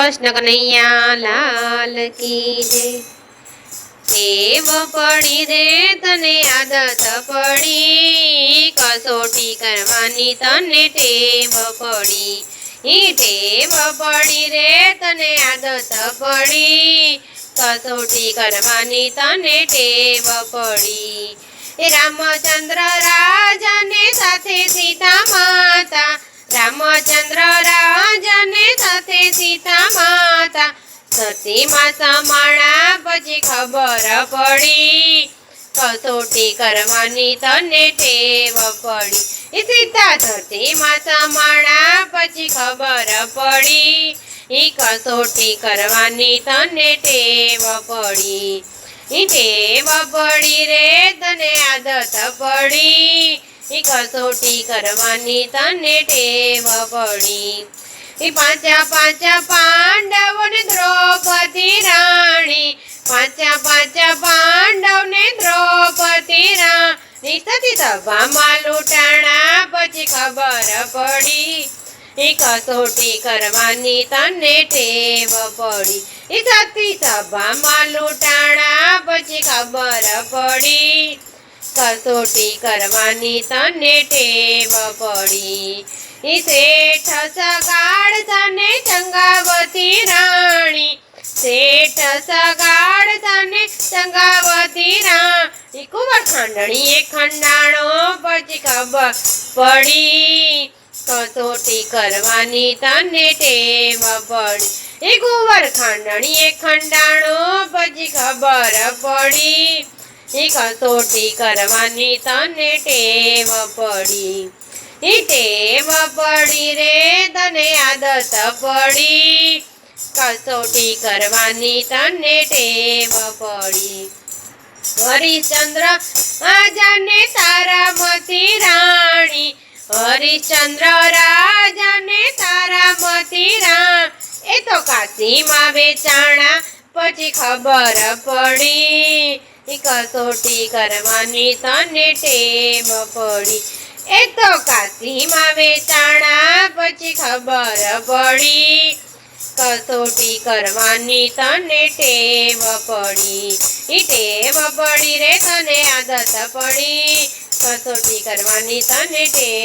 કૃષ્ણ કનૈયા લાલ કી જય. ટેવ પડી રે તને આદત પડી. કસોટી કરવાની તને ટેવ પડી. ઈ ટેવ પડી રે તને આદત પડી. કસોટી કરવાની તને ટેવ પડી. રામચંદ્ર રાજાને સાથે સીતા માતા. રામચંદ્ર સીતા માતા માણા પછી ખબર પડી. કસોટી કરવાની તને ટેવ પડી. સીતા માતા માણા પછી ખબર પડી. ઈ કસોટી કરવાની તને ટેવ પડી. ઈ ટેવ પડી રે, તને આદત પડી. ઈ કસોટી કરવાની તને ટેવ પડી. ઈ પાંચા પાંચા પાંડવને દ્રૌપદી રાણી પાંચા પાંચા પાંડવને દ્રૌપદી રાણી સતી સભામાં લૂંટાણા પછી ખબર પડી ઈ કસોટી કરવાની તને ટેવ પડી ઈ સતી સભામાં લૂંટાણા પછી ખબર પડી કસોટી કરવાની તને ટેવ પડી ઈ શેઠ સગાડ તને ચંગાવતી રાણી. શેઠ સગાડ તને ચંગાવતી રાણી. કુંવર ખાંડણીએ ખંડાણો પછી ખબર પડી. કસોટી કરવાની તને ટેવ પડી. એ કુંવર ખાંડણીએ ખંડાણો પછી ખબર પડી. એ કસોટી કરવાની તને ટેવ પડી. ટેવ પડી રે, તને આદત પડી. કસોટી કરવાની તને ટેવ પડી. હરિશ્ચંદ્ર રાજાને તારામતી રાણી. હરિશ્ચંદ્ર રાજાને તારામતી રા એ તો કાશીમાં વેચાણા, પછી ખબર પડી. કસોટી કરવાની તને ટેવ પડી. એ તો કાશીમાં વેચાણા, પછી ખબર પડી. કસોટી કરવાની તને ટેવ પડી. ઈ ટેવ પડી રે તને આદત પડી. કસોટી કરવાની તને ટેવ